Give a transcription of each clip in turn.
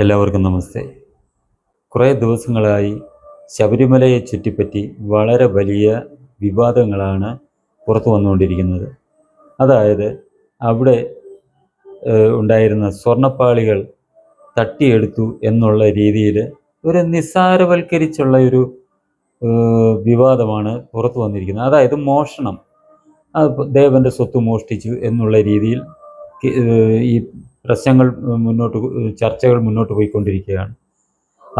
എല്ലാവർക്കും നമസ്തേ. കുറേ ദിവസങ്ങളായി ശബരിമലയെ ചുറ്റിപ്പറ്റി വളരെ വലിയ വിവാദങ്ങളാണ് പുറത്തു വന്നുകൊണ്ടിരിക്കുന്നത്. അതായത് അവിടെ ഉണ്ടായിരുന്ന സ്വർണപ്പാളികൾ തട്ടിയെടുത്തു എന്നുള്ള രീതിയിൽ ഒരു നിസ്സാരവൽക്കരിച്ചുള്ള ഒരു വിവാദമാണ് പുറത്തു വന്നിരിക്കുന്നത്. അതായത് മോഷണം. ദേവന്റെ സ്വത്ത് മോഷ്ടിച്ചു എന്നുള്ള രീതിയിൽ ഈ പ്രശ്നങ്ങൾ മുന്നോട്ട് ചർച്ചകൾ മുന്നോട്ട് പോയിക്കൊണ്ടിരിക്കുകയാണ്.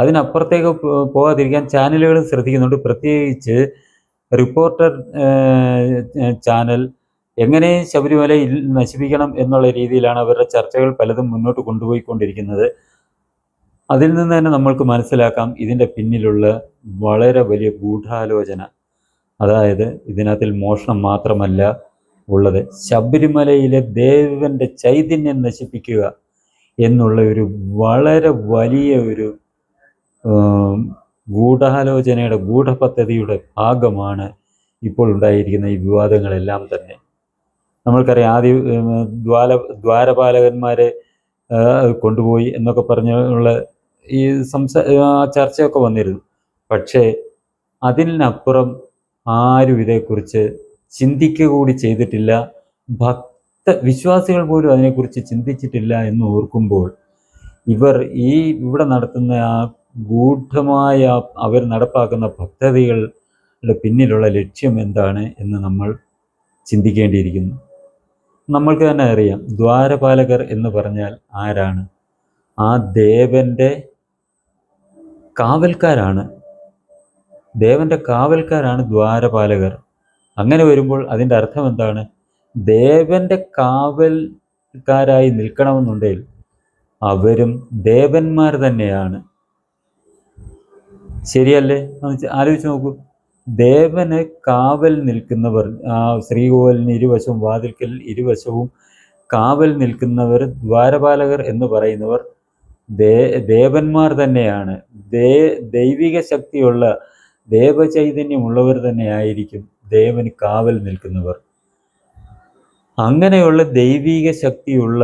അതിനപ്പുറത്തേക്ക് പോകാതിരിക്കാൻ ചാനലുകൾ ശ്രദ്ധിക്കുന്നുണ്ട്. പ്രത്യേകിച്ച് റിപ്പോർട്ടർ ചാനൽ എങ്ങനെ ശബരിമല നശിപ്പിക്കണം എന്നുള്ള രീതിയിലാണ് അവരുടെ ചർച്ചകൾ പലതും മുന്നോട്ട് കൊണ്ടുപോയിക്കൊണ്ടിരിക്കുന്നത്. അതിൽ നിന്ന് തന്നെ നമ്മൾക്ക് മനസ്സിലാക്കാം ഇതിന്റെ പിന്നിലുള്ള വളരെ വലിയ ഗൂഢാലോചന. അതായത് ഇതിനകത്തിൽ മോഷണം മാത്രമല്ല ഉള്ളത്. ശബരിമലയിലെ ദേവന്റെ ചൈതന്യം നശിപ്പിക്കുക എന്നുള്ള ഒരു വളരെ വലിയ ഒരു ഗൂഢാലോചനയുടെ ഗൂഢപദ്ധതിയുടെ ഭാഗമാണ് ഇപ്പോൾ ഉണ്ടായിരിക്കുന്ന ഈ വിവാദങ്ങളെല്ലാം തന്നെ. നമ്മൾക്കറിയാം ആദ്യ ദ്വാല ദ്വാര ദ്വാരപാലകന്മാരെ കൊണ്ടുപോയി എന്നൊക്കെ പറഞ്ഞുള്ള ഈ സംസാ ചർച്ചയൊക്കെ വന്നിരുന്നു. പക്ഷേ അതിനപ്പുറം ആരും ഇതേക്കുറിച്ച് ചിന്തിക്കുക കൂടി ചെയ്തിട്ടില്ല. ഭക്ത വിശ്വാസികൾ പോലും അതിനെക്കുറിച്ച് ചിന്തിച്ചിട്ടില്ല എന്ന് ഓർക്കുമ്പോൾ ഇവർ ഈ ഇവിടെ നടത്തുന്ന ആ ഗൂഢമായ അവർ നടപ്പാക്കുന്ന പദ്ധതികളുടെ പിന്നിലുള്ള ലക്ഷ്യം എന്താണ് എന്ന് നമ്മൾ ചിന്തിക്കേണ്ടിയിരിക്കുന്നു. നമ്മൾക്ക് തന്നെ അറിയാം ദ്വാരപാലകർ എന്ന് പറഞ്ഞാൽ ആരാണ്? ആ ദേവന്റെ കാവൽക്കാരാണ്. ദേവന്റെ കാവൽക്കാരാണ് ദ്വാരപാലകർ. അങ്ങനെ വരുമ്പോൾ അതിന്റെ അർത്ഥം എന്താണ്? ദേവന്റെ കാവൽക്കാരായി നിൽക്കണമെന്നുണ്ടെങ്കിൽ അവരും ദേവന്മാർ തന്നെയാണ്. ശരിയല്ലേ? ആലോചിച്ച് നോക്കൂ. ദേവന് കാവൽ നിൽക്കുന്നവർ ആ ശ്രീകോവിലിന് ഇരുവശവും വാതിൽക്കൽ ഇരുവശവും കാവൽ നിൽക്കുന്നവർ ദ്വാരപാലകർ എന്ന് പറയുന്നവർ ദേ ദേവന്മാർ തന്നെയാണ്. ദൈവിക ശക്തിയുള്ള ദേവചൈതന്യമുള്ളവർ തന്നെയായിരിക്കും. ദേവന് കാവൽ നിൽക്കുന്നവർ. അങ്ങനെയുള്ള ദൈവീക ശക്തിയുള്ള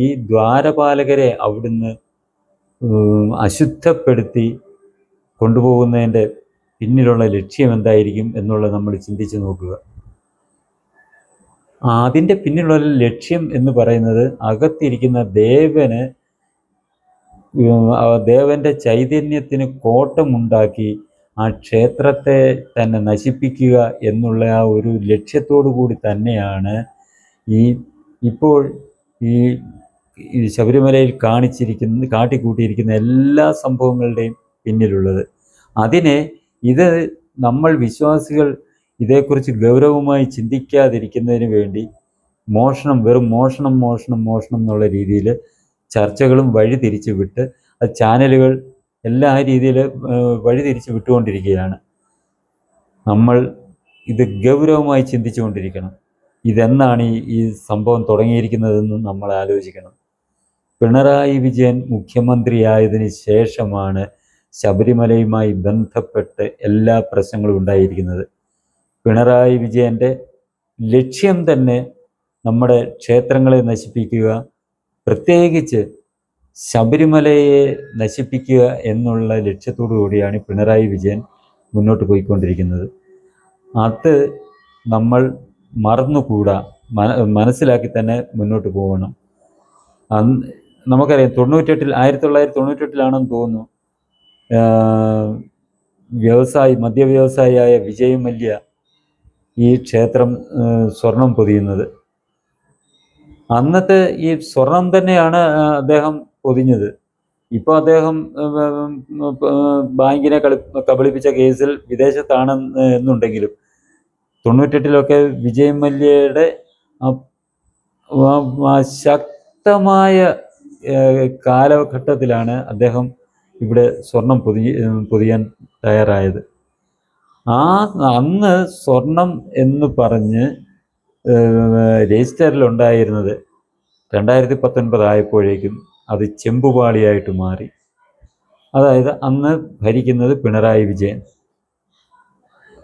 ഈ ദ്വാരപാലകരെ അവിടുന്ന് അശുദ്ധപ്പെടുത്തി കൊണ്ടുപോകുന്നതിന്റെ പിന്നിലുള്ള ലക്ഷ്യം എന്തായിരിക്കും എന്നുള്ളത് നമ്മൾ ചിന്തിച്ചു നോക്കുക. അതിന്റെ പിന്നിലുള്ള ലക്ഷ്യം എന്ന് പറയുന്നത് അകത്തിരിക്കുന്ന ദേവന് ദേവന്റെ ചൈതന്യത്തിന് കോട്ടമുണ്ടാക്കി ആ ക്ഷേത്രത്തെ തന്നെ നശിപ്പിക്കുക എന്നുള്ള ആ ഒരു ലക്ഷ്യത്തോടു കൂടി തന്നെയാണ് ഈ ഇപ്പോൾ ഈ ശബരിമലയിൽ കാണിച്ചിരിക്കുന്ന കാട്ടിക്കൂട്ടിയിരിക്കുന്ന എല്ലാ സംഭവങ്ങളുടെയും പിന്നിലുള്ളത്. അതിനെ ഇത് നമ്മൾ വിശ്വാസികൾ ഇതേക്കുറിച്ച് ഗൗരവമായി ചിന്തിക്കാതിരിക്കുന്നതിന് വേണ്ടി മോഷണം വെറും മോഷണം മോഷണം മോഷണം എന്നുള്ള രീതിയിൽ ചർച്ചകളും വഴി തിരിച്ചു വിട്ട് അത് ചാനലുകൾ എല്ലാ രീതിയിൽ വഴിതിരിച്ച് വിട്ടുകൊണ്ടിരിക്കുകയാണ്. നമ്മൾ ഇത് ഗൗരവമായി ചിന്തിച്ചുകൊണ്ടിരിക്കണം. ഇതെന്നാണ് ഈ ഈ സംഭവം തുടങ്ങിയിരിക്കുന്നതെന്ന് നമ്മൾ ആലോചിക്കണം. പിണറായി വിജയൻ മുഖ്യമന്ത്രിയായതിനു ശേഷമാണ് ശബരിമലയുമായി ബന്ധപ്പെട്ട് എല്ലാ പ്രശ്നങ്ങളും ഉണ്ടായിരിക്കുന്നത്. പിണറായി വിജയന്റെ ലക്ഷ്യം തന്നെ നമ്മുടെ ക്ഷേത്രങ്ങളെ നശിപ്പിക്കുക പ്രത്യേകിച്ച് ശബരിമലയെ നശിപ്പിക്കുക എന്നുള്ള ലക്ഷ്യത്തോടു കൂടിയാണ് പിണറായി വിജയൻ മുന്നോട്ട് പോയിക്കൊണ്ടിരിക്കുന്നത്. അത് നമ്മൾ മറന്നുകൂടാ. മന മനസ്സിലാക്കി തന്നെ മുന്നോട്ട് പോകണം. അന്ന് നമുക്കറിയാം തൊണ്ണൂറ്റെട്ടിൽ ആയിരത്തി തൊള്ളായിരത്തി തൊണ്ണൂറ്റെട്ടിലാണെന്ന് തോന്നുന്നു വ്യവസായി മദ്യ വ്യവസായിയായ വിജയ് മല്യ ഈ ക്ഷേത്രം സ്വർണം പൊതിയുന്നത്. അന്നത്തെ ഈ സ്വർണം തന്നെയാണ് അദ്ദേഹം പൊതിഞ്ഞത്. ഇപ്പോൾ അദ്ദേഹം ബാങ്കിനെ കളി കബളിപ്പിച്ച കേസിൽ വിദേശത്താണ് എന്നുണ്ടെങ്കിലും തൊണ്ണൂറ്റെട്ടിലൊക്കെ വിജയ് മല്യയുടെ ശക്തമായ കാലഘട്ടത്തിലാണ് അദ്ദേഹം ഇവിടെ സ്വർണം പൊതി പൊതിയാൻ തയ്യാറായത്. ആ അന്ന് സ്വർണം എന്ന് പറഞ്ഞ് രജിസ്റ്ററിലുണ്ടായിരുന്നത് രണ്ടായിരത്തി പത്തൊൻപത് ആയപ്പോഴേക്കും അത് ചെമ്പുപാളിയായിട്ട് മാറി. അതായത് അന്ന് ഭരിക്കുന്നത് Pinarayi Vijayan.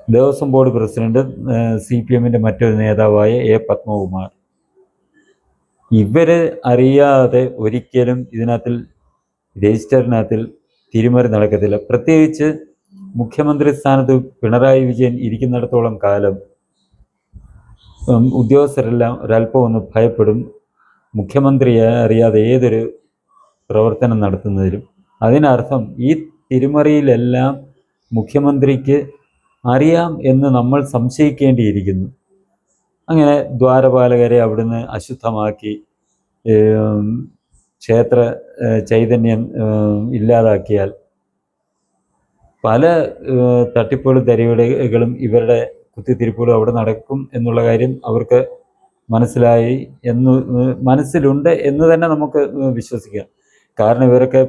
Devaswom board president C P എമ്മിന്റെ മറ്റൊരു നേതാവായ എ പത്മകുമാർ. ഇവരെ അറിയാതെ ഒരിക്കലും ഇതിനകത്തിൽ രജിസ്റ്ററിനകത്തിൽ തിരിമറി നടക്കത്തില്ല. പ്രത്യേകിച്ച് മുഖ്യമന്ത്രി സ്ഥാനത്ത് പിണറായി വിജയൻ ഇരിക്കുന്നിടത്തോളം കാലം ഉദ്യോഗസ്ഥരെല്ലാം ഒരല്പം ഒന്ന് ഭയപ്പെടും. മുഖ്യമന്ത്രിയെ അറിയാതെ ഏതൊരു പ്രവർത്തനം നടത്തുന്നതിലും. അതിനർത്ഥം ഈ തിരിമറിയിലെല്ലാം മുഖ്യമന്ത്രിക്ക് അറിയാം എന്ന് നമ്മൾ സംശയിക്കേണ്ടിയിരിക്കുന്നു. അങ്ങനെ ദ്വാരപാലകരെ അവിടുന്ന് അശുദ്ധമാക്കി ക്ഷേത്ര ചൈതന്യം ഇല്ലാതാക്കിയാൽ പല തട്ടിപ്പുകളും തരികിടകളും ഇവരുടെ കുത്തിത്തിരിപ്പുകളും അവിടെ നടക്കും എന്നുള്ള കാര്യം അവർക്ക് മനസ്സിലായി എന്ന് മനസ്സിലുണ്ട് എന്ന് തന്നെ നമുക്ക് വിശ്വസിക്കാം. കാരണം ഇവരൊക്കെ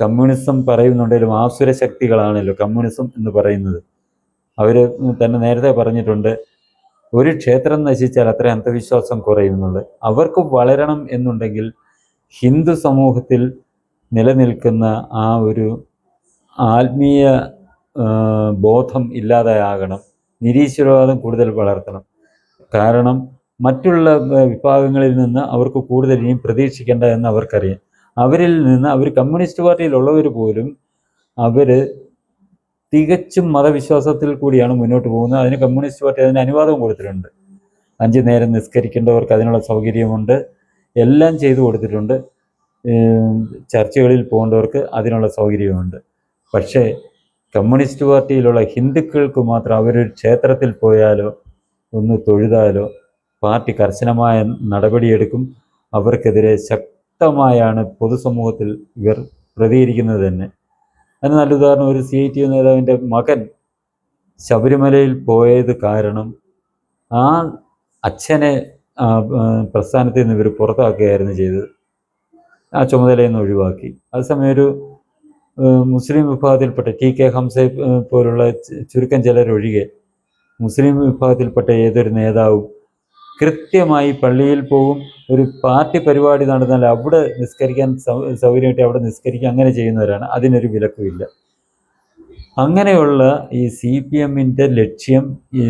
കമ്മ്യൂണിസം പറയുന്നുണ്ടെങ്കിലും ആസുര ശക്തികളാണല്ലോ കമ്മ്യൂണിസം എന്ന് പറയുന്നത്. അവർ തന്നെ നേരത്തെ പറഞ്ഞിട്ടുണ്ട് ഒരു ക്ഷേത്രം നശിച്ചാൽ അത്ര അന്ധവിശ്വാസം കുറയുന്നുണ്ട്. അവർക്ക് വളരണം എന്നുണ്ടെങ്കിൽ ഹിന്ദു സമൂഹത്തിൽ നിലനിൽക്കുന്ന ആ ഒരു ആത്മീയ ബോധം ഇല്ലാതെയാകണം. നിരീശ്വരവാദം കൂടുതൽ വളർത്തണം. കാരണം മറ്റുള്ള വിഭാഗങ്ങളിൽ നിന്ന് അവർക്ക് കൂടുതൽ ഇനിയും പ്രതീക്ഷിക്കേണ്ട എന്ന് അവർക്കറിയാം. അവരിൽ നിന്ന് അവർ കമ്മ്യൂണിസ്റ്റ് പാർട്ടിയിലുള്ളവർ പോലും അവർ തികച്ചും മതവിശ്വാസത്തിൽ കൂടിയാണ് മുന്നോട്ട് പോകുന്നത്. അതിന് കമ്മ്യൂണിസ്റ്റ് പാർട്ടി അതിന് അനുവാദവും കൊടുത്തിട്ടുണ്ട്. അഞ്ചു നേരം നിസ്കരിക്കേണ്ടവർക്ക് അതിനുള്ള സൗകര്യമുണ്ട്. എല്ലാം ചെയ്തു കൊടുത്തിട്ടുണ്ട്. ചർച്ചകളിൽ പോകേണ്ടവർക്ക് അതിനുള്ള സൗകര്യമുണ്ട്. പക്ഷേ കമ്മ്യൂണിസ്റ്റ് പാർട്ടിയിലുള്ള ഹിന്ദുക്കൾക്ക് മാത്രം അവരൊരു ക്ഷേത്രത്തിൽ പോയാലോ ഒന്ന് തൊഴുതാലോ പാർട്ടി കർശനമായ നടപടിയെടുക്കും. അവർക്കെതിരെ ശക്തമായാണ് പൊതുസമൂഹത്തിൽ ഇവർ പ്രതികരിക്കുന്നത് തന്നെ. അതിന് നല്ല ഉദാഹരണം ഒരു സി ഐ ടി നേതാവിന്റെ മകൻ ശബരിമലയിൽ പോയത് കാരണം ആ അച്ഛനെ പ്രസ്ഥാനത്തിൽ നിന്ന് ഇവർ പുറത്താക്കുകയായിരുന്നു ചെയ്തത്. ആ ചുമതലയിൽ നിന്ന് ഒഴിവാക്കി. അതേസമയം ഒരു മുസ്ലിം വിഭാഗത്തിൽപ്പെട്ട ടി കെ ഹംസെ പോലുള്ള ചുരുക്കം ചിലരൊഴികെ മുസ്ലിം വിഭാഗത്തിൽപ്പെട്ട ഏതൊരു നേതാവും കൃത്യമായി പള്ളിയിൽ പോകും. ഒരു പാർട്ടി പരിപാടി നടന്നാൽ അവിടെ നിസ്കരിക്കാൻ സൗകര്യമായിട്ട് അവിടെ നിസ്കരിക്കുക അങ്ങനെ ചെയ്യുന്നവരാണ്. അതിനൊരു വിലക്കുമില്ല. അങ്ങനെയുള്ള ഈ സി പി എമ്മിന്റെ ലക്ഷ്യം ഈ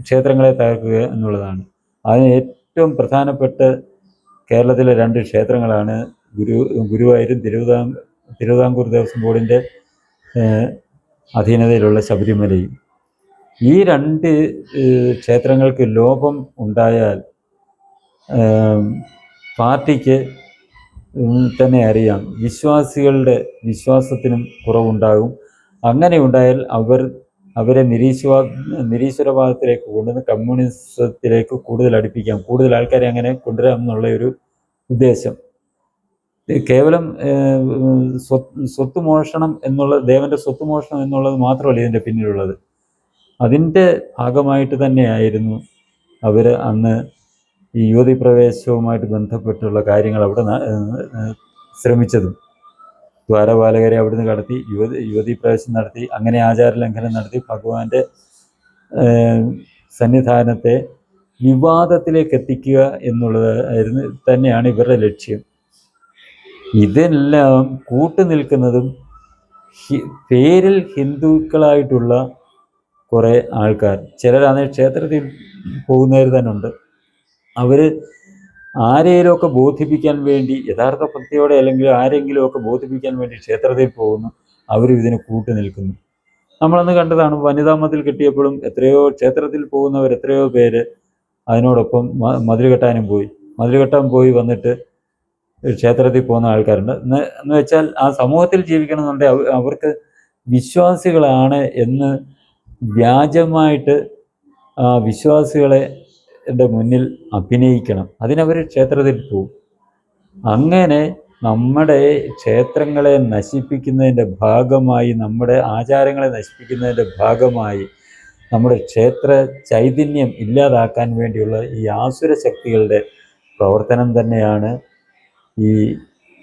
ക്ഷേത്രങ്ങളെ തകർക്കുക എന്നുള്ളതാണ്. അതിന് ഏറ്റവും പ്രധാനപ്പെട്ട കേരളത്തിലെ രണ്ട് ക്ഷേത്രങ്ങളാണ് ഗുരു ഗുരുവായൂരും തിരുവിതാം തിരുവിതാംകൂർ ദേവസ്വം ബോർഡിന്റെ അധീനതയിലുള്ള ശബരിമലയും. ഈ രണ്ട് ക്ഷേത്രങ്ങൾക്ക് ലോപം ഉണ്ടായാൽ പാർട്ടിക്ക് തന്നെ അറിയാം. വിശ്വാസികളുടെ വിശ്വാസത്തിനും കുറവുണ്ടാകും. അങ്ങനെ ഉണ്ടായാൽ അവർ അവരെ നിരീശ്വ നിരീശ്വരവാദത്തിലേക്ക് കൊണ്ടുവന്ന് കമ്മ്യൂണിസത്തിലേക്ക് കൂടുതൽ അടുപ്പിക്കാം. കൂടുതൽ ആൾക്കാരെ അങ്ങനെ കൊണ്ടുവരാം എന്നുള്ള ഒരു ഉദ്ദേശം. കേവലം സ്വത്ത് സ്വത്ത് മോഷണം എന്നുള്ള ദേവന്റെ സ്വത്ത് മോഷണം എന്നുള്ളത് മാത്രമല്ല ഇതിന്റെ പിന്നിലുള്ളത്. അതിന്റെ ഭാഗമായിട്ട് തന്നെയായിരുന്നു അവർ അന്ന് ഈ യുവതി പ്രവേശവുമായിട്ട് ബന്ധപ്പെട്ടുള്ള കാര്യങ്ങൾ അവിടെ ശ്രമിച്ചതും. ദ്വാരപാലകരെ അവിടുന്ന് കടത്തി യുവതി യുവതി പ്രവേശം നടത്തി അങ്ങനെ ആചാര ലംഘനം നടത്തി ഭഗവാന്റെ സന്നിധാനത്തെ വിവാദത്തിലേക്ക് എത്തിക്കുക എന്നുള്ളത് ആയിരുന്നു തന്നെയാണ് ഇവരുടെ ലക്ഷ്യം. ഇതെല്ലാം കൂട്ടുനിൽക്കുന്നതും പേരിൽ ഹിന്ദുക്കളായിട്ടുള്ള കുറേ ആൾക്കാർ. ചിലരാണ് ക്ഷേത്രത്തിൽ പോകുന്നവർ തന്നെ ഉണ്ട്. അവർ ആരെങ്കിലുമൊക്കെ ബോധിപ്പിക്കാൻ വേണ്ടി യഥാർത്ഥ ഭക്തിയോടെ അല്ലെങ്കിൽ ആരെങ്കിലുമൊക്കെ ബോധിപ്പിക്കാൻ വേണ്ടി ക്ഷേത്രത്തിൽ പോകുന്നു അവരും ഇതിന് കൂട്ടു നിൽക്കുന്നു. നമ്മളന്ന് കണ്ടതാണ് വനിതാ മതിൽ കെട്ടിയപ്പോഴും എത്രയോ ക്ഷേത്രത്തിൽ പോകുന്നവർ എത്രയോ പേര് അതിനോടൊപ്പം മതിൽ കെട്ടാനും പോയി. മതിൽ കെട്ടാൻ പോയി വന്നിട്ട് ക്ഷേത്രത്തിൽ പോകുന്ന ആൾക്കാരുണ്ട്. എന്ന് വെച്ചാൽ ആ സമൂഹത്തിൽ ജീവിക്കണമെന്നുണ്ടെങ്കിൽ അവർക്ക് വിശ്വാസികളാണ് എന്ന് വ്യാജമായിട്ട് വിശ്വാസികളെ മുന്നിൽ അഭിനയിക്കണം. അതിനവർ ക്ഷേത്രത്തിൽ പോകും അങ്ങനെ നമ്മുടെ ക്ഷേത്രങ്ങളെ നശിപ്പിക്കുന്നതിന്റെ ഭാഗമായി നമ്മുടെ ആചാരങ്ങളെ നശിപ്പിക്കുന്നതിന്റെ ഭാഗമായി നമ്മുടെ ക്ഷേത്ര ചൈതന്യം ഇല്ലാതാക്കാൻ വേണ്ടിയുള്ള ഈ ആസുര ശക്തികളുടെ പ്രവർത്തനം തന്നെയാണ് ഈ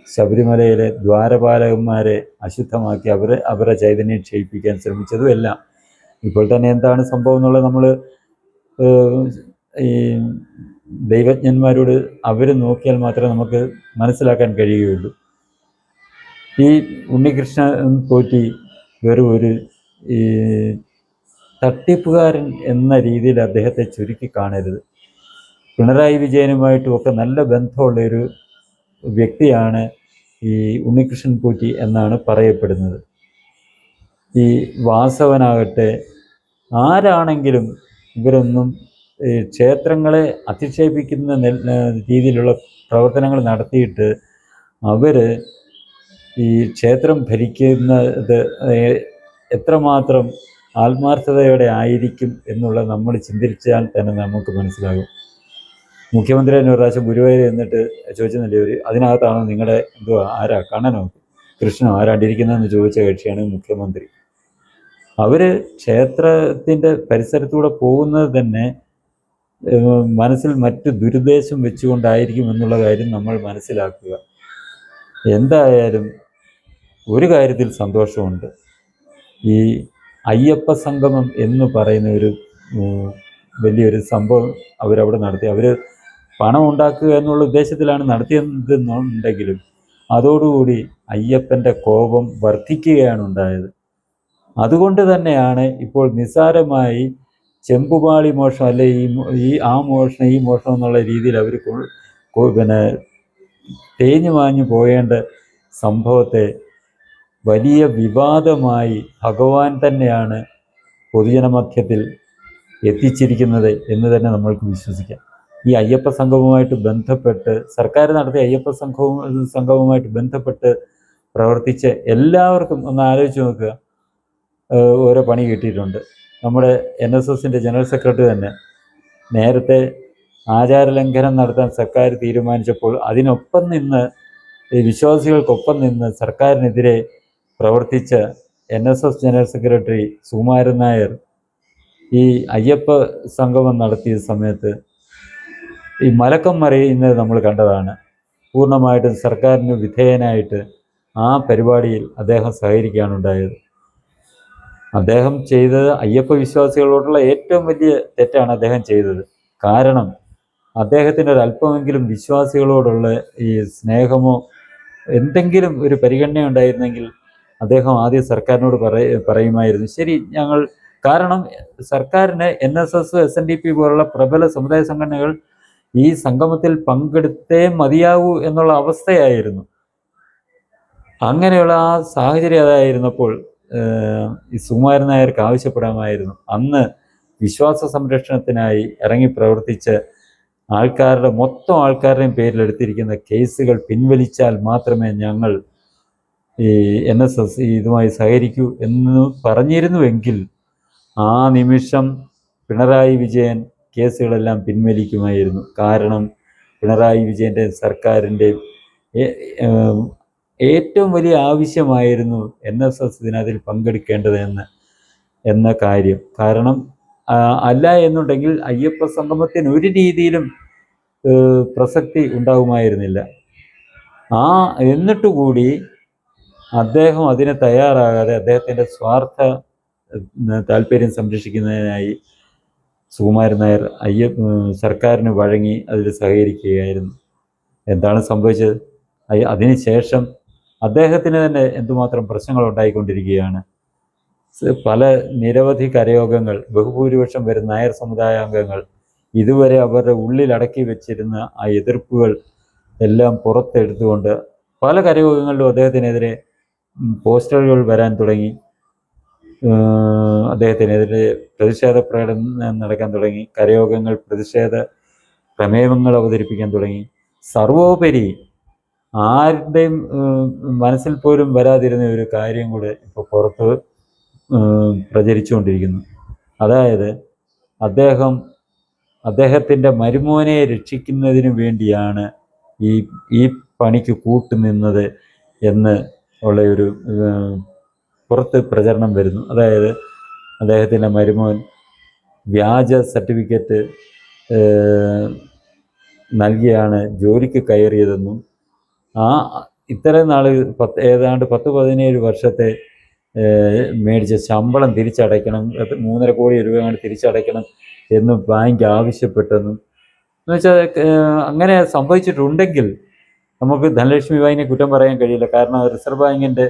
ശബരിമലയിലെ ദ്വാരപാലകന്മാരെ അശുദ്ധമാക്കി അവരെ അവരുടെ ചൈതന്യം ക്ഷയിപ്പിക്കാൻ ശ്രമിച്ചതും എല്ലാം ഇപ്പോൾ തന്നെ എന്താണ് സംഭവം എന്നുള്ളത് നമ്മൾ ഈ ദൈവജ്ഞന്മാരോട് അവർ നോക്കിയാൽ മാത്രമേ നമുക്ക് മനസ്സിലാക്കാൻ കഴിയുകയുള്ളൂ. ഈ ഉണ്ണികൃഷ്ണൻ പോറ്റി വെറും ഒരു ഈ തട്ടിപ്പുകാരൻ എന്ന രീതിയിൽ അദ്ദേഹത്തെ ചുരുക്കി കാണരുത്. പിണറായി വിജയനുമായിട്ടും ഒക്കെ നല്ല ബന്ധമുള്ള ഒരു വ്യക്തിയാണ് ഈ ഉണ്ണികൃഷ്ണൻ പൂറ്റി എന്നാണ് പറയപ്പെടുന്നത്. ഈ വാസവനാകട്ടെ ആരാണെങ്കിലും ഇവരൊന്നും ക്ഷേത്രങ്ങളെ അധിക്ഷേപിക്കുന്ന രീതിയിലുള്ള പ്രവർത്തനങ്ങൾ നടത്തിയിട്ട് അവർ ഈ ക്ഷേത്രം ഭരിക്കുന്നത് എത്രമാത്രം ആത്മാർത്ഥതയോടെ ആയിരിക്കും എന്നുള്ളത് നമ്മൾ ചിന്തിച്ചാൽ തന്നെ നമുക്ക് മനസ്സിലാകും. മുഖ്യമന്ത്രി ഒരു പ്രാവശ്യം ഗുരുവായൂർ എന്നിട്ട് ചോദിച്ചെന്നില്ലേ ഒരു അതിനകത്താണ് നിങ്ങളുടെ എന്തുവാ ആരാ കണ്ണനോ കൃഷ്ണനോ ആരാണ്ടിരിക്കുന്നതെന്ന് ചോദിച്ച കക്ഷിയാണ് മുഖ്യമന്ത്രി. അവർ ക്ഷേത്രത്തിന്റെ പരിസരത്തൂടെ പോകുന്നത് തന്നെ മനസ്സിൽ മറ്റു ദുരുദ്ദേശം വെച്ചുകൊണ്ടായിരിക്കും എന്നുള്ള കാര്യം നമ്മൾ മനസ്സിലാക്കുക. എന്തായാലും ഒരു കാര്യത്തിൽ സന്തോഷമുണ്ട്. ഈ അയ്യപ്പ സംഗമം എന്ന് പറയുന്ന ഒരു വലിയൊരു സംഭവം അവരവിടെ നടത്തി. അവർ പണം ഉണ്ടാക്കുക എന്നുള്ള ഉദ്ദേശത്തിലാണ് നടത്തിയതെന്നുണ്ടെങ്കിലും അതോടുകൂടി അയ്യപ്പന്റെ കോപം വർദ്ധിക്കുകയാണ് ഉണ്ടായത്. അതുകൊണ്ട് തന്നെയാണ് ഇപ്പോൾ നിസ്സാരമായി ചെമ്പുപാളി മോഷണം അല്ലെ ഈ ഈ ആ മോഷണം ഈ മോഷണം എന്നുള്ള രീതിയിൽ അവർ പിന്നെ തേഞ്ഞു മാഞ്ഞു പോകേണ്ട സംഭവത്തെ വലിയ വിവാദമായി ഭഗവാൻ തന്നെയാണ് പൊതുജനമധ്യത്തിൽ എത്തിച്ചിരിക്കുന്നത് എന്ന് തന്നെ നമ്മൾക്ക് വിശ്വസിക്കാം. ഈ അയ്യപ്പ സംഘവുമായിട്ട് ബന്ധപ്പെട്ട് സർക്കാർ നടത്തിയ അയ്യപ്പ സംഘവും സംഘവുമായിട്ട് ബന്ധപ്പെട്ട് പ്രവർത്തിച്ച് എല്ലാവർക്കും ഒന്ന് ആലോചിച്ച് നോക്കുക. ഓരോ പണി കിട്ടിയിട്ടുണ്ട്. നമ്മുടെ എൻ എസ് എസിന്റെ ജനറൽ സെക്രട്ടറി തന്നെ നേരത്തെ ആചാരലംഘനം നടത്താൻ സർക്കാർ തീരുമാനിച്ചപ്പോൾ അതിനൊപ്പം നിന്ന് വിശ്വാസികൾക്കൊപ്പം നിന്ന് സർക്കാരിനെതിരെ പ്രവർത്തിച്ച N S S general secretary Sukumaran Nair ഈ അയ്യപ്പ സംഗമം നടത്തിയ സമയത്ത് ഈ മലക്കം മറിയുന്നത് നമ്മൾ കണ്ടതാണ്. പൂർണമായിട്ടും സർക്കാരിന് വിധേയനായിട്ട് ആ പരിപാടിയിൽ അദ്ദേഹം സഹകരിക്കുകയാണ് ഉണ്ടായത്. അദ്ദേഹം ചെയ്തത് അയ്യപ്പ വിശ്വാസികളോടുള്ള ഏറ്റവും വലിയ തെറ്റാണ് അദ്ദേഹം ചെയ്തത്. കാരണം അദ്ദേഹത്തിന്റെ ഒരു അല്പമെങ്കിലും വിശ്വാസികളോടുള്ള ഈ സ്നേഹമോ എന്തെങ്കിലും ഒരു പരിഗണന ഉണ്ടായിരുന്നെങ്കിൽ അദ്ദേഹം ആദ്യം സർക്കാരിനോട് പറയ പറയുമായിരുന്നു. ശരി ഞങ്ങൾ കാരണം സർക്കാരിന് N S S S N D P പോലുള്ള പ്രബല സമുദായ സംഘടനകൾ ഈ സംഗമത്തിൽ പങ്കെടുത്തേ മതിയാവൂ എന്നുള്ള അവസ്ഥയായിരുന്നു. അങ്ങനെയുള്ള ആ സാഹചര്യം അതായിരുന്നപ്പോൾ ഈ സുകുമാരൻ നായർക്ക് ആവശ്യപ്പെടാമായിരുന്നു. അന്ന് വിശ്വാസ സംരക്ഷണത്തിനായി ഇറങ്ങി പ്രവർത്തിച്ച് ആൾക്കാരുടെ മൊത്തം ആൾക്കാരുടെയും പേരിലെടുത്തിരിക്കുന്ന കേസുകൾ പിൻവലിച്ചാൽ മാത്രമേ ഞങ്ങൾ ഈ എൻ എസ് എസ് ഇതുമായി സഹകരിക്കൂ എന്ന് പറഞ്ഞിരുന്നുവെങ്കിൽ ആ നിമിഷം പിണറായി വിജയൻ കേസുകളെല്ലാം പിൻവലിക്കുമായിരുന്നു. കാരണം പിണറായി വിജയന്റെ സർക്കാരിന്റെ ഏറ്റവും വലിയ ആവശ്യമായിരുന്നു എൻ എസ് എസ് ഇതിനതിൽ പങ്കെടുക്കേണ്ടത് എന്ന് കാര്യം. കാരണം അല്ല എന്നുണ്ടെങ്കിൽ അയ്യപ്പ സംഗമത്തിന് ഒരു രീതിയിലും പ്രസക്തി ഉണ്ടാകുമായിരുന്നില്ല. ആ എന്നിട്ട് കൂടി അദ്ദേഹം അതിന് തയ്യാറാകാതെ അദ്ദേഹത്തിന്റെ സ്വാർത്ഥ താല്പര്യം സംരക്ഷിക്കുന്നതിനായി സുകുമാരൻ നായർ അയ്യ സർക്കാരിന് വഴങ്ങി അതിൽ സഹകരിക്കുകയായിരുന്നു. എന്താണ് സംഭവിച്ചത്? അതിനുശേഷം അദ്ദേഹത്തിന് തന്നെ എന്തുമാത്രം പ്രശ്നങ്ങൾ ഉണ്ടായിക്കൊണ്ടിരിക്കുകയാണ് പല നിരവധി കരയോഗങ്ങൾ ബഹുഭൂരിപക്ഷം വരുന്ന നായർ സമുദായ അംഗങ്ങൾ ഇതുവരെ അവരുടെ ഉള്ളിൽ അടക്കി വെച്ചിരുന്ന ആ എതിർപ്പുകൾ എല്ലാം പുറത്തെടുത്തുകൊണ്ട് പല കരയോഗങ്ങളിലും അദ്ദേഹത്തിനെതിരെ പോസ്റ്ററുകൾ വരാൻ തുടങ്ങി. അദ്ദേഹത്തിനെതിരെ പ്രതിഷേധ പ്രകടനം നടക്കാൻ തുടങ്ങി. കരയോഗങ്ങൾ പ്രതിഷേധ പ്രമേയങ്ങൾ അവതരിപ്പിക്കാൻ തുടങ്ങി. സർവോപരി ആരുടെയും മനസ്സിൽ പോലും വരാതിരുന്ന ഒരു കാര്യം കൂടെ ഇപ്പോൾ പുറത്ത് പ്രചരിച്ചുകൊണ്ടിരിക്കുന്നു. അതായത് അദ്ദേഹം അദ്ദേഹത്തിന്റെ മരുമോനെ രക്ഷിക്കുന്നതിന് വേണ്ടിയാണ് ഈ ഈ പണിക്ക് കൂട്ടുനിന്നത് എന്ന് ഉള്ള ഒരു പുറത്ത് പ്രചരണം വരുന്നു. അതായത് അദ്ദേഹത്തിന്റെ മരുമോൻ വ്യാജ സർട്ടിഫിക്കറ്റ് നൽകിയാണ് ജോലിക്ക് കയറിയതെന്നും ആ ഇത്രയും നാൾ പത്ത് ഏതാണ്ട് പത്ത് പതിനേഴ് വർഷത്തെ മേടിച്ച ശമ്പളം തിരിച്ചടയ്ക്കണം മൂന്നര കോടി രൂപയാണ് തിരിച്ചടയ്ക്കണം എന്ന് ബാങ്ക് ആവശ്യപ്പെട്ടെന്നും എന്നുവെച്ചാൽ അങ്ങനെ സംഭവിച്ചിട്ടുണ്ടെങ്കിൽ നമുക്ക് ധനലക്ഷ്മി ബാങ്കിനെ കുറ്റം പറയാൻ കഴിയില്ല. കാരണം റിസർവ് ബാങ്കിന്റെ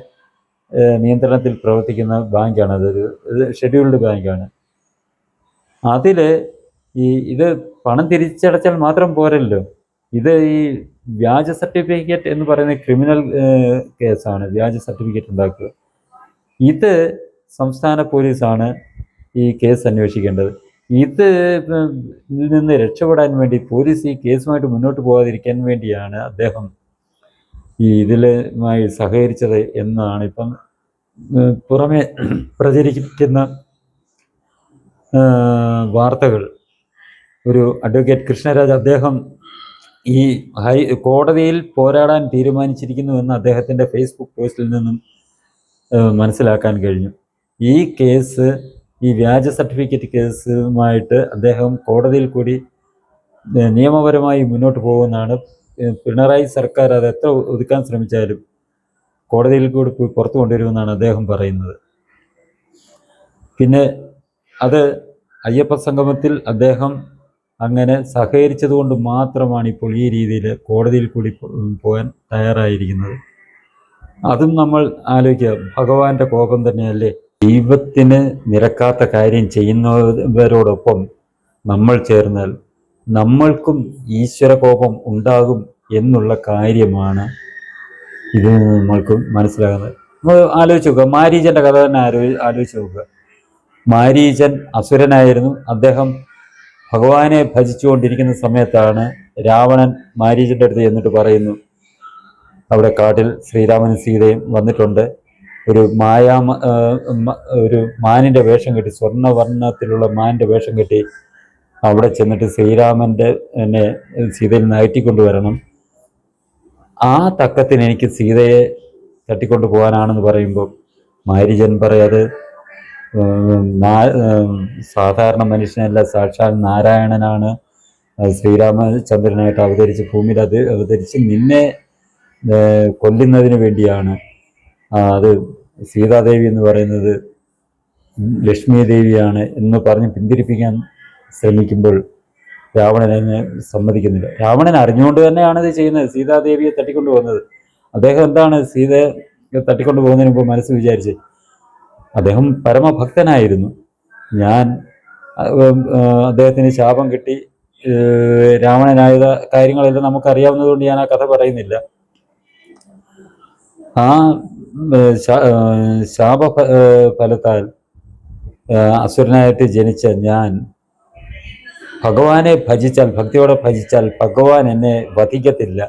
നിയന്ത്രണത്തിൽ പ്രവർത്തിക്കുന്ന ബാങ്കാണ്. അതൊരു ഷെഡ്യൂൾഡ് ബാങ്കാണ്. അതിൽ ഈ ഇത് പണം തിരിച്ചടച്ചാൽ മാത്രം പോരല്ലോ. ഇത് ഈ വ്യാജ സർട്ടിഫിക്കറ്റ് എന്ന് പറയുന്ന ക്രിമിനൽ കേസാണ് വ്യാജ സർട്ടിഫിക്കറ്റ് ഉണ്ടാക്കുക. ഇത് സംസ്ഥാന പോലീസാണ് ഈ കേസ് അന്വേഷിക്കേണ്ടത്. ഇത് നിന്ന് രക്ഷപ്പെടാൻ വേണ്ടി പോലീസ് ഈ കേസുമായിട്ട് മുന്നോട്ട് പോകാതിരിക്കാൻ വേണ്ടിയാണ് അദ്ദേഹം ഈ ഇതിലുമായി സഹകരിച്ചത് എന്നാണ് ഇപ്പം പുറമെ പ്രചരിക്കുന്ന വാർത്തകൾ. ഒരു അഡ്വക്കേറ്റ് കൃഷ്ണരാജ് അദ്ദേഹം ഈ ഹൈ കോടതിയിൽ പോരാടാൻ തീരുമാനിച്ചിരിക്കുന്നുവെന്ന് അദ്ദേഹത്തിന്റെ ഫേസ്ബുക്ക് പോസ്റ്റിൽ നിന്നും മനസ്സിലാക്കാൻ കഴിഞ്ഞു. ഈ കേസ് ഈ വ്യാജ സർട്ടിഫിക്കറ്റ് കേസുമായിട്ട് അദ്ദേഹം കോടതിയിൽ കൂടി നിയമപരമായി മുന്നോട്ട് പോകുമെന്നാണ് പിണറായി സർക്കാർ അത് എത്ര ഒതുക്കാൻ ശ്രമിച്ചാലും കോടതിയിൽ കൂടി പോയി പുറത്തു കൊണ്ടുവരുമെന്നാണ് അദ്ദേഹം പറയുന്നത്. പിന്നെ അത് അയ്യപ്പ സംഗമത്തിൽ അദ്ദേഹം അങ്ങനെ സഹകരിച്ചതുകൊണ്ട് മാത്രമാണ് ഇപ്പോൾ ഈ രീതിയിൽ കോടതിയിൽ കൂടി പോകാൻ തയ്യാറായിരിക്കുന്നത്. അതും നമ്മൾ ആലോചിക്കുക. ഭഗവാന്റെ കോപം തന്നെയല്ലേ? ദൈവത്തിന് നിരക്കാത്ത കാര്യം ചെയ്യുന്നവരോടൊപ്പം നമ്മൾ ചേർന്നാൽ നമ്മൾക്കും ഈശ്വര കോപം ഉണ്ടാകും എന്നുള്ള കാര്യമാണ് ഇത് നമ്മൾക്ക് മനസ്സിലാകുന്നത്. നമ്മൾ ആലോചിച്ച് നോക്കുക. മാരീചന്റെ കഥ തന്നെ ആലോ ആലോചിച്ച് നോക്കുക. മാരീചൻ അസുരനായിരുന്നു. അദ്ദേഹം ഭഗവാനെ ഭജിച്ചുകൊണ്ടിരിക്കുന്ന സമയത്താണ് രാവണൻ മാരീജിന്റെ അടുത്ത് ചെന്നിട്ട് പറയുന്നു. അവിടെ കാട്ടിൽ ശ്രീരാമനും സീതയും വന്നിട്ടുണ്ട്. ഒരു മായാ ഒരു മാനിന്റെ വേഷം കെട്ടി സ്വർണവർണത്തിലുള്ള മാനിന്റെ വേഷം കെട്ടി അവിടെ ചെന്നിട്ട് ശ്രീരാമന്റെ എന്നെ സീതയിൽ നിന്ന് അയറ്റിക്കൊണ്ടുവരണം. ആ തക്കത്തിന് എനിക്ക് സീതയെ തട്ടിക്കൊണ്ടു പോകാനാണെന്ന് പറയുമ്പോൾ മാരിജൻ പറയാത് സാധാരണ മനുഷ്യനല്ല സാക്ഷാൽ നാരായണനാണ്. ശ്രീരാമചന്ദ്രനായിട്ട് അവതരിച്ച് ഭൂമിയിൽ അത് അവതരിച്ച് നിന്നെ കൊല്ലുന്നതിന് വേണ്ടിയാണ്. അത് സീതാദേവി എന്ന് പറയുന്നത് ലക്ഷ്മി ദേവിയാണ് എന്ന് പറഞ്ഞ് പിന്തിരിപ്പിക്കാൻ ശ്രമിക്കുമ്പോൾ രാവണൻ അതിനെ സമ്മതിക്കുന്നില്ല. രാവണൻ അറിഞ്ഞുകൊണ്ട് തന്നെയാണ് ഇത് ചെയ്യുന്നത്. സീതാദേവിയെ തട്ടിക്കൊണ്ടു പോകുന്നത് അദ്ദേഹം എന്താണ് സീതയെ തട്ടിക്കൊണ്ടു പോകുന്നതിന് മുമ്പ് മനസ്സ് വിചാരിച്ച്? അദ്ദേഹം പരമഭക്തനായിരുന്നു. ഞാൻ അദ്ദേഹത്തിന് ശാപം കിട്ടി. രാവണനായ കാര്യങ്ങളെല്ലാം നമുക്കറിയാവുന്നതുകൊണ്ട് ഞാൻ ആ കഥ പറയുന്നില്ല. ആ ശാപ ഫലത്താൽ അസുരനായിട്ട് ജനിച്ച ഞാൻ ഭഗവാനെ ഭജിച്ചാൽ ഭക്തിയോടെ ഭജിച്ചാൽ ഭഗവാൻ എന്നെ വധിക്കത്തില്ല.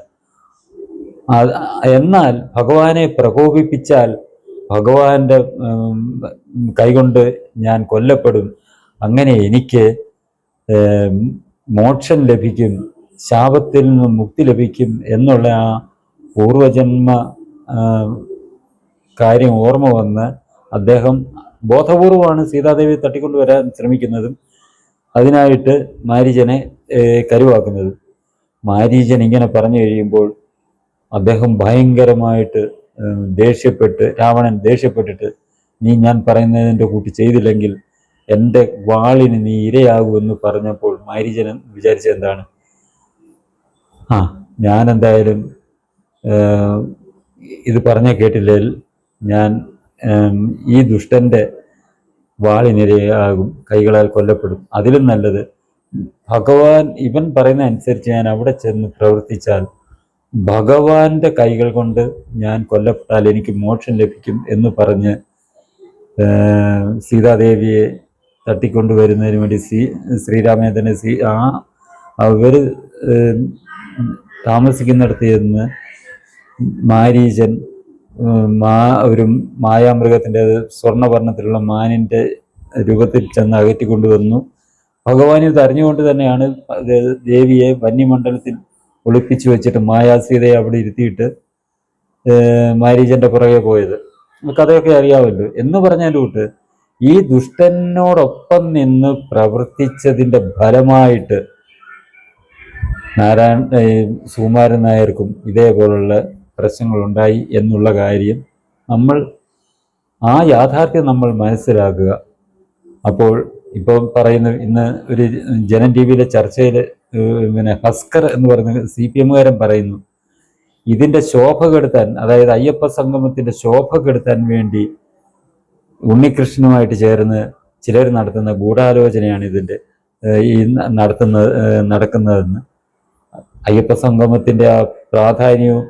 എന്നാൽ ഭഗവാനെ പ്രകോപിപ്പിച്ചാൽ ഭഗവാന്റെ കൈകൊണ്ട് ഞാൻ കൊല്ലപ്പെടും. അങ്ങനെ എനിക്ക് മോക്ഷം ലഭിക്കും ശാപത്തിൽ നിന്ന് മുക്തി ലഭിക്കും എന്നുള്ള ആ പൂർവജന്മ കാര്യം ഓർമ്മ വന്ന് അദ്ദേഹം ബോധപൂർവമാണ് സീതാദേവി തട്ടിക്കൊണ്ടുവരാൻ ശ്രമിക്കുന്നതും അതിനായിട്ട് മാരീജനെ കരുവാക്കുന്നതും. മാരീജൻ ഇങ്ങനെ പറഞ്ഞു കഴിയുമ്പോൾ അദ്ദേഹം ഭയങ്കരമായിട്ട് ദേഷ്യപ്പെട്ട് രാവണൻ ദേഷ്യപ്പെട്ടിട്ട് നീ ഞാൻ പറയുന്നതിന്റെ കൂട്ടി ചെയ്തില്ലെങ്കിൽ എന്റെ വാളിന് നീ ഇരയാകുമെന്ന് പറഞ്ഞപ്പോൾ മാരിജനൻ വിചാരിച്ചത് എന്താണ്? ആ ഞാൻ എന്തായാലും ഇത് പറഞ്ഞ കേട്ടില്ലേൽ ഞാൻ ഈ ദുഷ്ടന്റെ വാളിനിരയാകും കൈകളാൽ കൊല്ലപ്പെടും. അതിലും നല്ലത് ഭഗവാൻ ഇവൻ പറയുന്ന അനുസരിച്ച് ഞാൻ അവിടെ ചെന്ന് പ്രവർത്തിച്ചാൽ ഭഗവാന്റെ കൈകൾ കൊണ്ട് ഞാൻ കൊല്ലപ്പെട്ടാൽ എനിക്ക് മോക്ഷം ലഭിക്കും എന്ന് പറഞ്ഞ് സീതാദേവിയെ തട്ടിക്കൊണ്ടുവരുന്നതിന് വേണ്ടി സീ ശ്രീരാമേന്ദ്രനെ സീ ആ അവർ താമസിക്കുന്നിടത്ത് ചെന്ന് മാരീചൻ മാ ഒരു മായാമൃഗത്തിന്റെ സ്വർണവർണത്തിലുള്ള മാനിന്റെ രൂപത്തിൽ ചെന്ന് അകറ്റിക്കൊണ്ടുവന്നു ഭഗവാൻ ഇത് അറിഞ്ഞുകൊണ്ട് തന്നെയാണ് ദേവിയെ വന്യമണ്ഡലത്തിൽ ഒളിപ്പിച്ചു വെച്ചിട്ട് മായാസീതയെ അവിടെ ഇരുത്തിയിട്ട് മാരീജന്റെ പുറകെ പോയത്. കഥയൊക്കെ അറിയാമല്ലോ. എന്ന് പറഞ്ഞാലൂട്ട് ഈ ദുഷ്ടനോടൊപ്പം നിന്ന് പ്രവർത്തിച്ചതിന്റെ ഫലമായിട്ട് നാരായണ സുകുമാരൻ നായർക്കും ഇതേപോലുള്ള പ്രശ്നങ്ങൾ ഉണ്ടായി എന്നുള്ള കാര്യം നമ്മൾ ആ യാഥാർത്ഥ്യം നമ്മൾ മനസ്സിലാക്കുക. അപ്പോൾ ഇപ്പോൾ പറയുന്ന ഇന്ന് ഒരു ജനം ടി വിയിലെ ചർച്ചയിൽ പിന്നെ ഹസ്കർ എന്ന് പറയുന്ന സി പി എമ്മുകാരൻ പറയുന്നു ഇതിന്റെ ശോഭ കെടുത്താൻ അതായത് അയ്യപ്പ സംഗമത്തിന്റെ ശോഭ കെടുത്താൻ വേണ്ടി ഉണ്ണികൃഷ്ണനുമായിട്ട് ചേർന്ന് ചിലർ നടത്തുന്ന ഗൂഢാലോചനയാണ് ഇതിന്റെ ഈ നടത്തുന്ന നടക്കുന്നതെന്ന്. അയ്യപ്പ സംഗമത്തിന്റെ ആ പ്രാധാന്യവും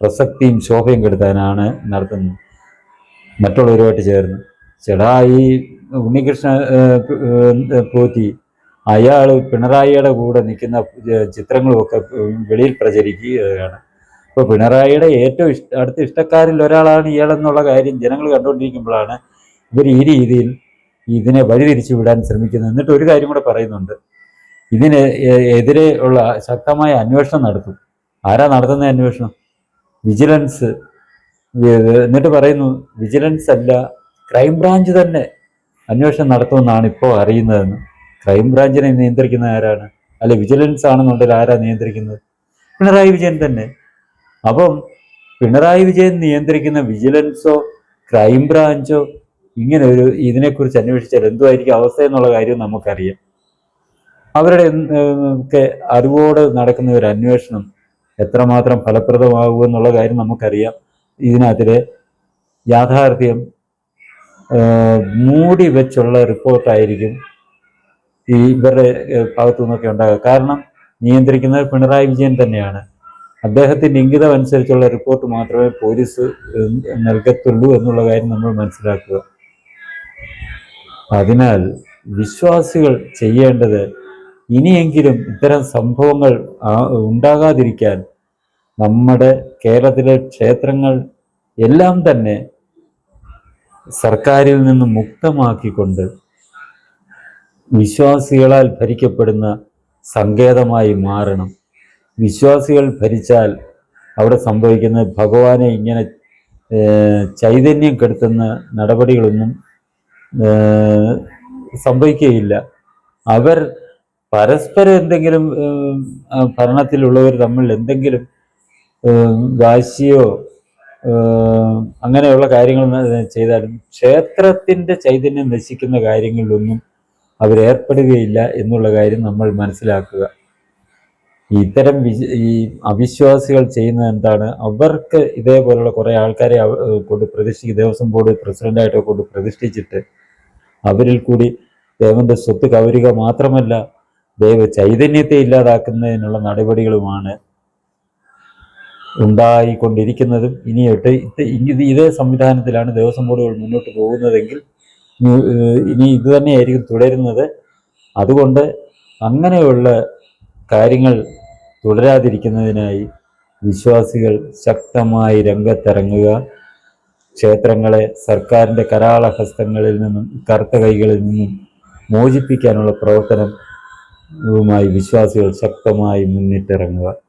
പ്രസക്തിയും ശോഭയും കെടുത്താനാണ് നടത്തുന്നത്. മറ്റുള്ളവരുമായിട്ട് ചേർന്ന്. ചേടാ ഈ ഉണ്ണികൃഷ്ണ പോറ്റി അയാൾ പിണറായിയുടെ കൂടെ നിൽക്കുന്ന ചിത്രങ്ങളുമൊക്കെ വെളിയിൽ പ്രചരിക്കുകയാണ്. ഇപ്പോൾ പിണറായിയുടെ ഏറ്റവും ഇഷ്ട അടുത്ത ഇഷ്ടക്കാരിൽ ഒരാളാണ് ഇയാളെന്നുള്ള കാര്യം ജനങ്ങൾ കണ്ടുകൊണ്ടിരിക്കുമ്പോഴാണ് ഇവർ ഈ രീതിയിൽ ഇതിനെ വഴിതിരിച്ചു വിടാൻ ശ്രമിക്കുന്നത്. എന്നിട്ട് ഒരു കാര്യം കൂടെ പറയുന്നുണ്ട്. ഇതിന് എതിരെ ഉള്ള ശക്തമായ അന്വേഷണം നടത്തും. ആരാ നടത്തുന്ന അന്വേഷണം? വിജിലൻസ് എന്നിട്ട് പറയുന്നു വിജിലൻസ് അല്ല ക്രൈംബ്രാഞ്ച് തന്നെ അന്വേഷണം നടത്തുമെന്നാണ് ഇപ്പോൾ അറിയുന്നതെന്ന്. ക്രൈംബ്രാഞ്ചിനെ നിയന്ത്രിക്കുന്ന ആരാണ്? അല്ലെ വിജിലൻസ് ആണെന്നുണ്ടെങ്കിൽ ആരാ നിയന്ത്രിക്കുന്നത്? പിണറായി വിജയൻ തന്നെ. അപ്പം പിണറായി വിജയൻ നിയന്ത്രിക്കുന്ന വിജിലൻസോ ക്രൈംബ്രാഞ്ചോ ഇങ്ങനെ ഒരു ഇതിനെക്കുറിച്ച് അന്വേഷിച്ചാൽ എന്തുമായിരിക്കും അവസ്ഥ എന്നുള്ള കാര്യം നമുക്കറിയാം. അവരുടെ ഒക്കെ അറിവോട് നടക്കുന്ന ഒരു അന്വേഷണം എത്രമാത്രം ഫലപ്രദമാകും എന്നുള്ള കാര്യം നമുക്കറിയാം. ഇതിനകത്തിലെ യാഥാർത്ഥ്യം മൂടി വെച്ചുള്ള റിപ്പോർട്ടായിരിക്കും ഈ ഇവരുടെ ഭാഗത്തു നിന്നൊക്കെ ഉണ്ടാകുക. കാരണം നിയന്ത്രിക്കുന്നത് പിണറായി വിജയൻ തന്നെയാണ്. അദ്ദേഹത്തിന്റെ ഇംഗിതം അനുസരിച്ചുള്ള റിപ്പോർട്ട് മാത്രമേ പോലീസ് നൽകത്തുള്ളൂ എന്നുള്ള കാര്യം നമ്മൾ മനസ്സിലാക്കുക. അതിനാൽ വിശ്വാസികൾ ചെയ്യേണ്ടത് ഇനിയെങ്കിലും ഇത്തരം സംഭവങ്ങൾ ഉണ്ടാകാതിരിക്കാൻ നമ്മുടെ കേരളത്തിലെ ക്ഷേത്രങ്ങൾ എല്ലാം തന്നെ സർക്കാരിൽ നിന്ന് മുക്തമാക്കിക്കൊണ്ട് വിശ്വാസികളാൽ ഭരിക്കപ്പെടുന്ന സങ്കേതമായി മാറണം. വിശ്വാസികൾ ഭരിച്ചാൽ അവിടെ സംഭവിക്കുന്നത് ഭഗവാനെ ഇങ്ങനെ ചൈതന്യം കെടുത്തുന്ന നടപടികളൊന്നും സംഭവിക്കുകയില്ല. അവർ പരസ്പരം എന്തെങ്കിലും ഭരണത്തിലുള്ളവർ തമ്മിൽ എന്തെങ്കിലും വാശിയോ അങ്ങനെയുള്ള കാര്യങ്ങൾ ചെയ്താലും ക്ഷേത്രത്തിന്റെ ചൈതന്യം നശിക്കുന്ന കാര്യങ്ങളിലൊന്നും അവരേർപ്പെടുകയില്ല എന്നുള്ള കാര്യം നമ്മൾ മനസ്സിലാക്കുക. ഇത്തരം ഈ അവിശ്വാസികൾ ചെയ്യുന്നത് എന്താണ്? അവർക്ക് ഇതേപോലുള്ള കുറെ ആൾക്കാരെ കൊണ്ട് പ്രതിഷ്ഠിച്ച് ദേവസ്വം ബോർഡ് പ്രസിഡന്റായിട്ടോ കൊണ്ട് പ്രതിഷ്ഠിച്ചിട്ട് അവരിൽ കൂടി ദേവന്റെ സ്വത്ത് കവരുക മാത്രമല്ല ദൈവ ചൈതന്യത്തെ ഇല്ലാതാക്കുന്നതിനുള്ള നടപടികളുമാണ് ഉണ്ടായിക്കൊണ്ടിരിക്കുന്നതും. ഇനിയൊട്ട് ഇത് ഇതേ സംവിധാനത്തിലാണ് ദേവസ്വം ബോർഡുകൾ മുന്നോട്ട് പോകുന്നതെങ്കിൽ ഇനി- ഇത് തന്നെയായിരിക്കും തുടരുന്നത്. അതുകൊണ്ട് അങ്ങനെയുള്ള കാര്യങ്ങൾ തുടരാതിരിക്കുന്നതിനായി വിശ്വാസികൾ ശക്തമായി രംഗത്തിറങ്ങുക. ക്ഷേത്രങ്ങളെ സർക്കാരിന്റെ കരാളഹസ്തങ്ങളിൽ നിന്നും കറുത്ത കൈകളിൽ നിന്നും മോചിപ്പിക്കാനുള്ള പ്രവർത്തനവുമായി വിശ്വാസികൾ ശക്തമായി മുന്നിട്ടിറങ്ങുക.